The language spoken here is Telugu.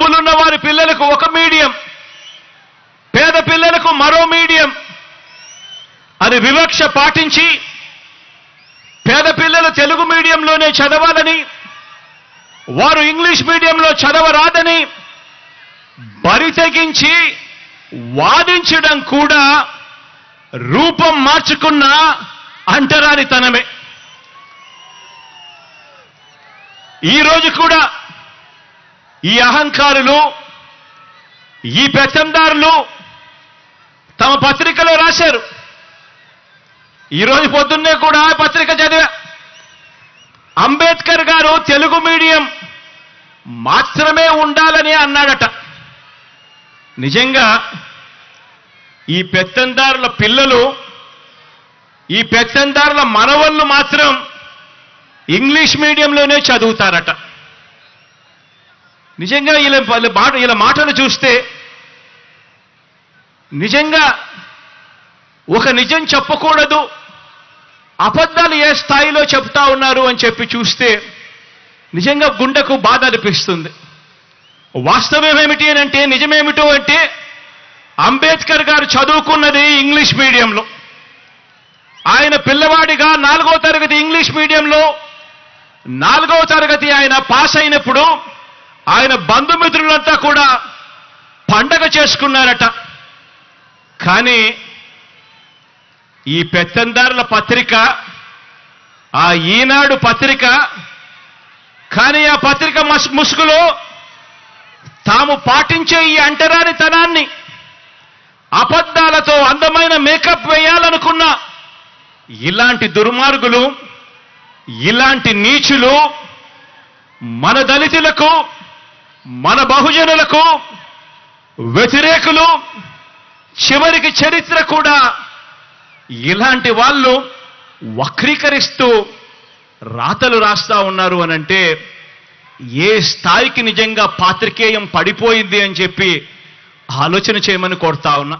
డబ్బులున్న వారి పిల్లలకు ఒక మీడియం పేద పిల్లలకు మరో మీడియం అని వివక్ష పాటించి పేద పిల్లలు తెలుగు మీడియంలోనే చదవాలని వారు ఇంగ్లీష్ మీడియంలో చదవరాదని బరి తెగించి వాదించడం కూడా రూపం మార్చుకున్న అంటరానితనమే. ఈ రోజు కూడా ఈ అహంకారులు ఈ పెత్తందారులు తమ పత్రికలో రాశారు. ఈరోజు పొద్దున్నే కూడా పత్రిక చదివా. అంబేద్కర్ గారు తెలుగు మీడియం మాత్రమే ఉండాలని అన్నాడట. నిజంగా ఈ పెత్తందారుల పిల్లలు ఈ పెత్తందారుల మనవళ్ళు మాత్రం ఇంగ్లీష్ మీడియంలోనే చదువుతారట. నిజంగా వీళ్ళ మాట ఇలా మాటలు చూస్తే నిజంగా ఒక నిజం చెప్పకూడదు అబద్ధాలు ఏ స్థాయిలో చెప్తా ఉన్నారు అని చెప్పి చూస్తే నిజంగా గుండెకు బాధ అనిపిస్తుంది. వాస్తవం ఏమిటి అని అంటే నిజమేమిటో అంటే అంబేద్కర్ గారు చదువుకున్నది ఇంగ్లీష్ మీడియంలో. ఆయన పిల్లవాడిగా నాలుగో తరగతి ఇంగ్లీష్ మీడియంలో నాలుగో తరగతి ఆయన పాస్ అయినప్పుడు ఆయన బంధుమిత్రులంతా కూడా పండగ చేసుకున్నారట. కానీ ఈ పెత్తందారుల పత్రిక ఆ ఈనాడు పత్రిక కానీ ఆ పత్రిక మస్ ముసుగులో తాము పాటించే ఈ అంటరానితనాన్ని అబద్ధాలతో అందమైన మేకప్ వేయాలనుకున్న ఇలాంటి దుర్మార్గులు ఇలాంటి నీచులు మన దళితులకు మన బహుజనులకు వ్యతిరేకులు చివరికి చరిత్ర కూడా ఇలాంటి వాళ్ళు వక్రీకరిస్తూ రాతలు రాస్తా ఉన్నారు అనంటే ఏ స్థాయికి నిజంగా పాత్రికేయం పడిపోయింది అని చెప్పి ఆలోచన చేయమని కోరుతా ఉన్నా.